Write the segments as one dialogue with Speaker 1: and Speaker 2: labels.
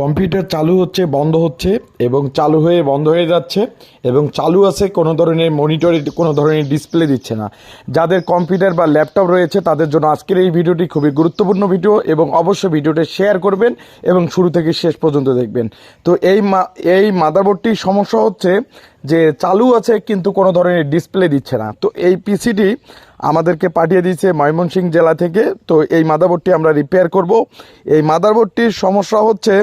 Speaker 1: Computer চালু হচ্ছে, বন্ধ হচ্ছে এবং চালু হয়ে বন্ধ হয়ে যাচ্ছে এবং চালু আছে কোনো ধরনের মনিটরে, কোনো ধরনের ডিসপ্লে দিচ্ছে না। যাদের কম্পিউটার বা ল্যাপটপ রয়েছে, তাদের জন্য আজকের এই ভিডিওটি খুবই গুরুত্বপূর্ণ ভিডিও এবং অবশ্যই ভিডিওটি শেয়ার করবেন এবং শুরু থেকে শেষ পর্যন্ত দেখবেন। তো এই মা, এই মাদারবোর্ডটির সমস্যা হচ্ছে যে চালু আছে কিন্তু কোনো ধরনের ডিসপ্লে দিচ্ছে না। তো এই পিসিটি আমাদেরকে পাঠিয়ে দিয়েছে ময়মনসিংহ জেলা থেকে। তো এই মাদারবোর্ডটি আমরা রিপেয়ার করব। এই মাদারবোর্ডটির সমস্যা হচ্ছে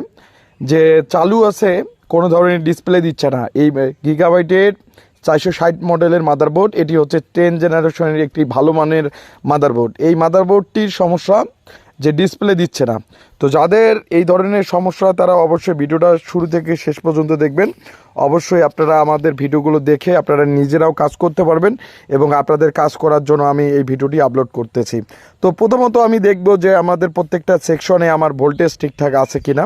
Speaker 1: যে চালু আছে, কোনো ধরনের ডিসপ্লে দিচ্ছে না। এই গিগাবাইটের চারশো ষাট মডেলের মাদারবোর্ড এটি হচ্ছে টেন জেনারেশনের একটি ভালো মানের মাদারবোর্ড এই মাদারবোর্ডটির সমস্যা যে ডিসপ্লে দিচ্ছে না। তো যাদের এই ধরনের সমস্যা, তারা অবশ্যই ভিডিওটা শুরু থেকে শেষ পর্যন্ত দেখবেন। অবশ্যই আপনারা আমাদের ভিডিওগুলো দেখে আপনারা নিজেরাও কাজ করতে পারবেন এবং আপনাদের কাজ করার জন্য আমি এই ভিডিওটি আপলোড করতেছি। তো প্রথমত আমি দেখব যে আমাদের প্রত্যেকটা সেকশনে আমার ভোল্টেজ ঠিকঠাক আছে কিনা।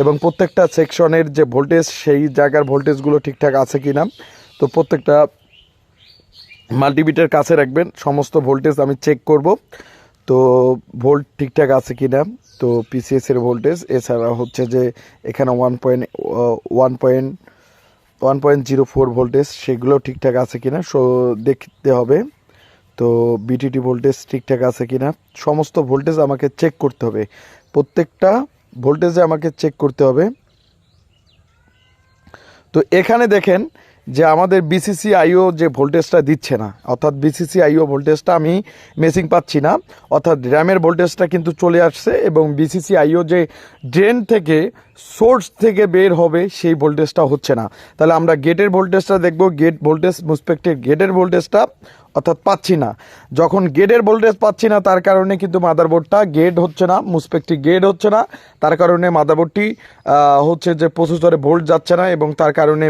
Speaker 1: এবং প্রত্যেকটা সেকশনের যে ভোল্টেজ, সেই জায়গার ভোল্টেজগুলো ঠিকঠাক আছে কি না তো প্রত্যেকটা মাল্টিমিটার কাছে রাখবেন। সমস্ত ভোল্টেজ আমি চেক করব, তো ভোল্ট ঠিকঠাক আছে কি না তো পিসিএসের ভোল্টেজ। এছাড়া হচ্ছে যে এখানে one point one point one point zero four voltage, সেগুলো ঠিকঠাক আছে কি না সো দেখতে হবে, তো বিটিটি ভোল্টেজ ঠিকঠাক আছে কি না সমস্ত ভোল্টেজ আমাকে চেক করতে হবে। প্রত্যেকটা ভোল্টেজে আমাকে চেক করতে হবে। তো এখানে দেখেন যে আমাদের বিসিসি আইও যে ভোল্টেজটা দিচ্ছে না, অর্থাৎ বিসিসি আইও ভোল্টেজটা আমি মেসিং পাচ্ছি না, অর্থাৎ র্যামের ভোল্টেজটা কিন্তু চলে আসছে এবং বিসিসি আইও যে ড্রেন থেকে সোর্স থেকে বের হবে সেই ভোল্টেজটা হচ্ছে না। তাহলে আমরা গেটের ভোল্টেজটা দেখব, গেট ভোল্টেজ মুসপেক্টের গেটের ভোল্টেজটা অর্থাৎ পাচ্ছি না। যখন গেটের ভোল্টেজ পাচ্ছি না, তার কারণে কিন্তু মাদারবোর্ডটা গেট হচ্ছে না, মুসপেক্টটি গেট হচ্ছে না। তার কারণে মাদারবোর্ডটি হচ্ছে যে প্রসেসরে ভোল্ট যাচ্ছে না এবং তার কারণে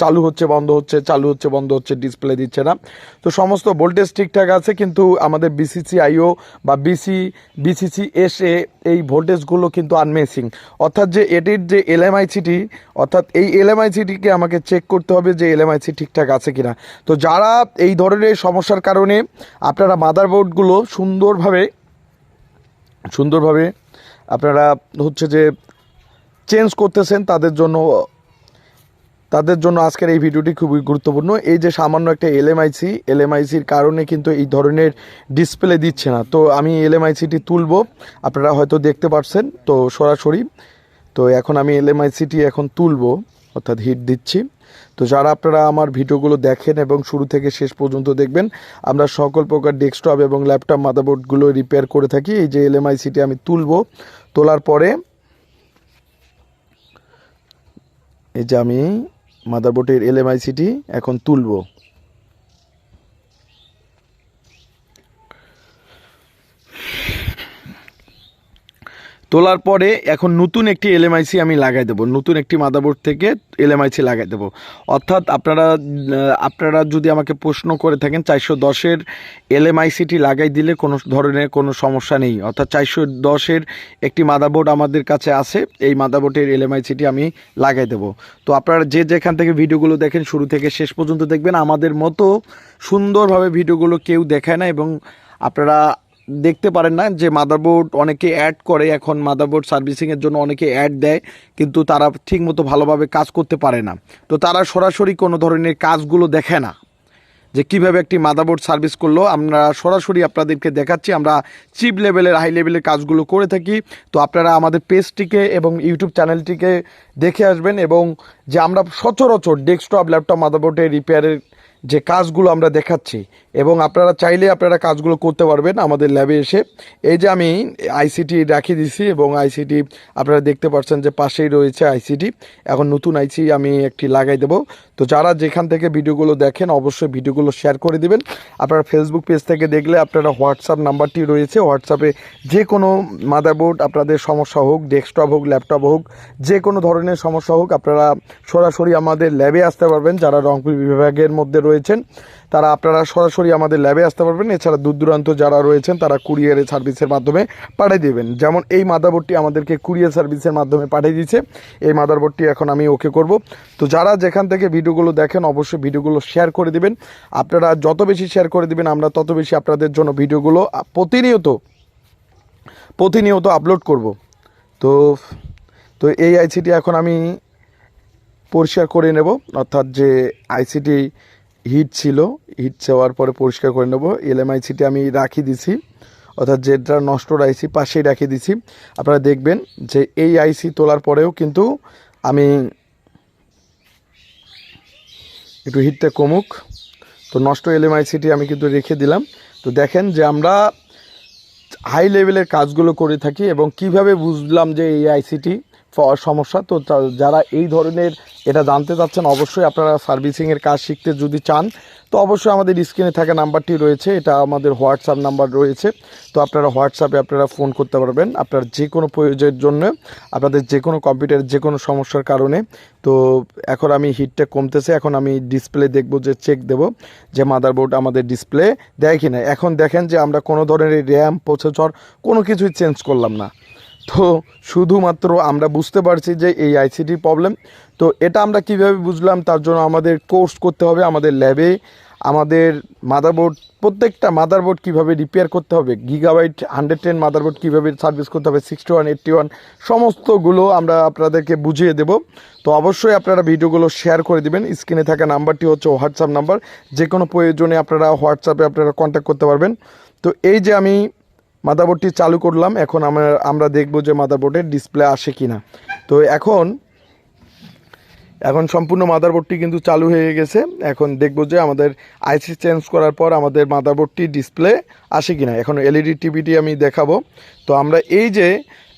Speaker 1: চালু হচ্ছে বন্ধ হচ্ছে, চালু হচ্ছে বন্ধ হচ্ছে, ডিসপ্লে দিচ্ছে না। তো সমস্ত ভোল্টেজ ঠিকঠাক আছে, কিন্তু আমাদের বিসিসি আইও বা বিসি বিসিসি এস এ এই ভোল্টেজগুলো কিন্তু আনমেসিং। অর্থাৎ যে এটির যে এলএমআইসিটি অর্থাৎ এই এলএমআইসিটিকে আমাকে চেক করতে হবে যে এলএমআইসি ঠিকঠাক আছে কিনা। তো যারা এই ধরনের সমস্যার কারণে আপনারা মাদারবোর্ডগুলো সুন্দরভাবে সুন্দরভাবে আপনারা হচ্ছে যে চেঞ্জ করতেছেন, তাদের জন্য তাদের জন্য আজকের এই ভিডিওটি খুবই গুরুত্বপূর্ণ। এই যে সামান্য একটা এলএমআইসি এলএমআইসির কারণে কিন্তু এই ধরনের ডিসপ্লে দিচ্ছে না। তো আমি এলএমআইসিটি তুলব, আপনারা হয়তো দেখতে পাচ্ছেন তো সরাসরি তো এখন আমি এলএমআইসিটি এখন তুলব, অর্থাৎ হিট দিচ্ছি। তো যারা আপনারা আমার ভিডিওগুলো দেখেন এবং শুরু থেকে শেষ পর্যন্ত দেখবেন, আমরা সকল প্রকার ডেস্কটপ এবং ল্যাপটপ মাদাবোর্ডগুলো রিপেয়ার করে থাকি। এই যে এলএমআইসিটি আমি তুলব, তোলার পরে এই যে আমি মাদারবোর্ডের এলএমআইসিটি এখন তুলব। তোলার পরে এখন নতুন একটি এলএমআইসি আমি লাগাই দেবো, নতুন একটি মাদারবোর্ড থেকে এলএমআইসি লাগাই দেবো। অর্থাৎ আপনারা আপনারা যদি আমাকে প্রশ্ন করে থাকেন, চারশো দশের এলএমআইসিটি লাগাই দিলে কোনো ধরনের কোনো সমস্যা নেই। অর্থাৎ চারশো দশের একটি মাদারবোর্ড আমাদের কাছে আছে, এই মাদারবোর্ডের এলএমআইসিটি আমি লাগাই দেবো। তো আপনারা যে যেখান থেকে ভিডিওগুলো দেখেন, শুরু থেকে শেষ পর্যন্ত দেখবেন, আমাদের মতো সুন্দরভাবে ভিডিওগুলো কেউ দেখায় না এবং আপনারা দেখতে পারেন না যে মাদারবোর্ড অনেকে অ্যাড করে, এখন মাদারবোর্ড সার্ভিসিংয়ের জন্য অনেকে অ্যাড দেয়, কিন্তু তারা ঠিকমতো ভালোভাবে কাজ করতে পারে না। তো তারা সরাসরি কোনো ধরনের কাজগুলো দেখে না, যে কীভাবে একটি মাদারবোর্ড সার্ভিস করল। আমরা সরাসরি আপনাদেরকে দেখাচ্ছি, আমরা চিপ লেভেলের হাই লেভেলের কাজগুলো করে থাকি। তো আপনারা আমাদের পেজটিকে এবং ইউটিউব চ্যানেলটিকে দেখে আসবেন এবং যে আমরা সচরাচর ডেস্কটপ ল্যাপটপ মাদারবোর্ডের রিপেয়ারের যে কাজগুলো আমরা দেখাচ্ছি এবং আপনারা চাইলে আপনারা কাজগুলো করতে পারবেন আমাদের ল্যাবে এসে। এই যে আমি আইসিটি রাখিয়ে দিছি এবং আইসিটি আপনারা দেখতে পাচ্ছেন যে পাশেই রয়েছে আইসিটি। এখন নতুন আইসি আমি একটি লাগাই দেবো। তো যারা যেখান থেকে ভিডিওগুলো দেখেন অবশ্যই ভিডিওগুলো শেয়ার করে দিবেন। আপনারা ফেসবুক পেজ থেকে দেখলে আপনারা হোয়াটসঅ্যাপ নাম্বারটি রয়েছে। হোয়াটসঅ্যাপে যে কোনো মাদারবোর্ড আপনাদের সমস্যা হোক ডেস্কটপ হোক ল্যাপটপ হোক, যে কোনো ধরনের সমস্যা হোক, আপনারা সরাসরি আমাদের ল্যাবে আসতে পারবেন যারা রংপুর বিভাগের মধ্যে রয়েছেন। তারা আপনারা সরাসরি আমাদের ল্যাবে আসতে পারবেন। এছাড়া দূর দূরান্ত যারা রয়েছেন, তারা কুরিয়ারের সার্ভিসের মাধ্যমে পাঠিয়ে দেবেন। যেমন এই মাদারবোর্ডটি আমাদেরকে কুরিয়ার সার্ভিসের মাধ্যমে পাঠিয়ে দিয়েছে। এই মাদারবোর্ডটি এখন আমি ওকে করব। তো যারা যেখান থেকে ভিডিওগুলো দেখেন, অবশ্যই ভিডিওগুলো শেয়ার করে দিবেন। আপনারা যত বেশি শেয়ার করে দিবেন, আমরা তত বেশি আপনাদের জন্য ভিডিওগুলো প্রতিনিয়ত প্রতিনিয়ত আপলোড করব। তো তো এই আইসিটি এখন আমি পরিষ্কার করে নেব। অর্থাৎ যে আইসিটি হিট ছিল, হিট চাওয়ার পরে পরিষ্কার করে নেব। এলএম আইসিটি আমি রাখি দিছি, অর্থাৎ যেটা নষ্ট আইসি পাশেই রাখি দিছি। আপনারা দেখবেন যে এই আইসি তোলার পরেও কিন্তু আমি একটু হিটটা কমুক। তো নষ্ট এলএম আইসিটি আমি কিন্তু রেখে দিলাম। তো দেখেন যে আমরা হাই লেভেলের কাজগুলো করে থাকি এবং কীভাবে বুঝলাম যে এই আইসিটি সমস্যা। তো যারা এই ধরনের এটা জানতে চাচ্ছেন, অবশ্যই আপনারা সার্ভিসিংয়ের কাজ শিখতে যদি চান, তো অবশ্যই আমাদের স্ক্রিনে থাকা নাম্বারটি রয়েছে। এটা আমাদের হোয়াটসঅ্যাপ নাম্বার রয়েছে। তো আপনারা হোয়াটসঅ্যাপে আপনারা ফোন করতে পারবেন আপনার যে কোনো প্রয়োজনের জন্য, আপনাদের যে কোনো কম্পিউটারের যে কোনো সমস্যার কারণে। তো এখন আমি হিটটা কমতেছে, এখন আমি ডিসপ্লে দেখব যে চেক দেব যে মাদারবোর্ড আমাদের ডিসপ্লে দেয় কি না এখন দেখেন যে আমরা কোনো ধরনের র্যাম প্রসেসর কোনো কিছুই চেঞ্জ করলাম না। তো শুধুমাত্র আমরা বুঝতে পারছি যে এই আইসিটি প্রবলেম তো এটা আমরা কীভাবে বুঝলাম? তার জন্য আমাদের কোর্স করতে হবে আমাদের ল্যাবে আমাদের মাদারবোর্ড প্রত্যেকটা মাদারবোর্ড কীভাবে রিপেয়ার করতে হবে? গিগাবাইট হান্ড্রেড টেন মাদারবোর্ড কীভাবে সার্ভিস করতে হবে? সিক্সটি ওয়ান এইট্টি ওয়ান সমস্তগুলো আমরা আপনাদেরকে বুঝিয়ে দেব। তো অবশ্যই আপনারা ভিডিওগুলো শেয়ার করে দিবেন। স্ক্রিনে থাকা নাম্বারটি হচ্ছে হোয়াটসঅ্যাপ নাম্বার যে কোনো প্রয়োজনে আপনারা হোয়াটসঅ্যাপে আপনারা কন্ট্যাক্ট করতে পারবেন। তো এই যে আমি মাদারবোর্ডটি চালু করলাম, এখন আমরা আমরা দেখব যে মাদারবোর্ডের ডিসপ্লে আসে কি না তো এখন এখন সম্পূর্ণ মাদারবোর্ডটি কিন্তু চালু হয়ে গেছে। এখন দেখব যে আমাদের আইসি চেঞ্জ করার পর আমাদের মাদারবোর্ডটি ডিসপ্লে আসে কি না এখন এলইডি টিভিটি আমি দেখাবো। তো আমরা এই যে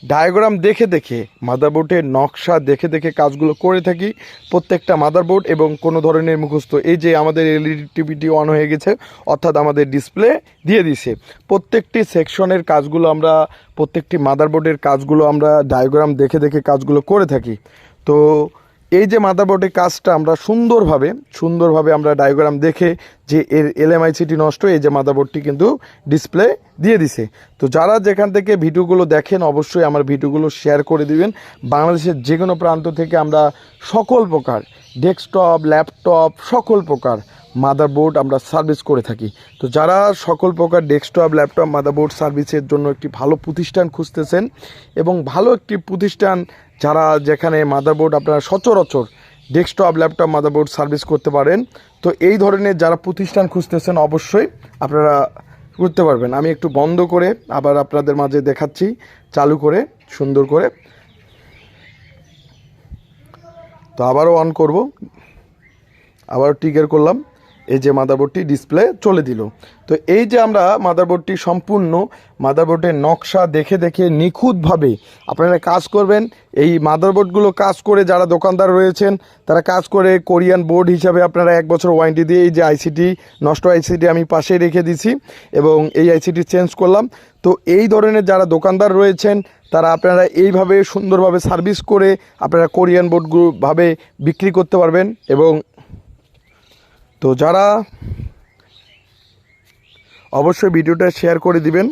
Speaker 1: ডায়াগ্রাম দেখে দেখে মাদারবোর্ডের নকশা দেখে দেখে কাজগুলো করে থাকি। প্রত্যেকটা মাদারবোর্ড এবং কোনো ধরনের মুখস্থ, এই যে আমাদের এলইডি টিভিটি অন হয়ে গেছে, অর্থাৎ আমাদের ডিসপ্লে দিয়ে দিছে প্রত্যেকটি সেকশনের কাজগুলো আমরা, প্রত্যেকটি মাদারবোর্ডের কাজগুলো আমরা, ডায়াগ্রাম দেখে দেখে কাজগুলো করে থাকি। তো এই যে মাদারবোর্ডের কাজটা আমরা সুন্দরভাবে সুন্দরভাবে আমরা ডায়াগ্রাম দেখে যে এর এলএমআইসিটি নষ্ট, এই যে মাদারবোর্ডটি কিন্তু ডিসপ্লে দিয়ে দিছে। তো যারা যেখান থেকে ভিডিওগুলো দেখেন, অবশ্যই আমার ভিডিওগুলো শেয়ার করে দিবেন। বাংলাদেশের যে কোনো প্রান্ত থেকে আমরা সকল প্রকার ডেস্কটপ ল্যাপটপ সকল প্রকার মাদারবোর্ড আমরা সার্ভিস করে থাকি। তো যারা সকল প্রকার ডেস্কটপ ল্যাপটপ মাদারবোর্ড সার্ভিসের জন্য একটি ভালো প্রতিষ্ঠান খুঁজতেছেন এবং ভালো একটি প্রতিষ্ঠান যারা যেখানে মাদারবোর্ড আপনারা সচরাচর ডেস্কটপ ল্যাপটপ মাদারবোর্ড সার্ভিস করতে পারেন, তো এই ধরনের যারা প্রতিষ্ঠান খুঁজতেছেন অবশ্যই আপনারা করতে পারবেন। আমি একটু বন্ধ করে আবার আপনাদের মাঝে দেখাচ্ছি, চালু করে, সুন্দর করে। তো আবারও অন করব। আবার টিকার করলাম। এই যে মাদারবোর্ডটি ডিসপ্লে চলে দিল। তো এই যে আমরা মাদারবোর্ডটি সম্পূর্ণ, মাদারবোর্ডের নকশা দেখে দেখে নিখুঁতভাবে আপনারা কাজ করবেন, এই মাদারবোর্ডগুলো কাজ করে যারা দোকানদার রয়েছেন, তারা কাজ করে কোরিয়ান বোর্ড হিসাবে আপনারা এক বছর ওয়ারেন্টি দিয়ে এই যে আইসিটি, নষ্ট আইসিটি আমি পাশে রেখে দিছি এবং এই আইসিটি চেঞ্জ করলাম। তো এই ধরনের যারা দোকানদার রয়েছেন, তারা আপনারা এইভাবে সুন্দরভাবে সার্ভিস করে আপনারা কোরিয়ান বোর্ডগুলোভাবে বিক্রি করতে পারবেন এবং তো যারা অবশ্যই ভিডিওটা শেয়ার করে দিবেন।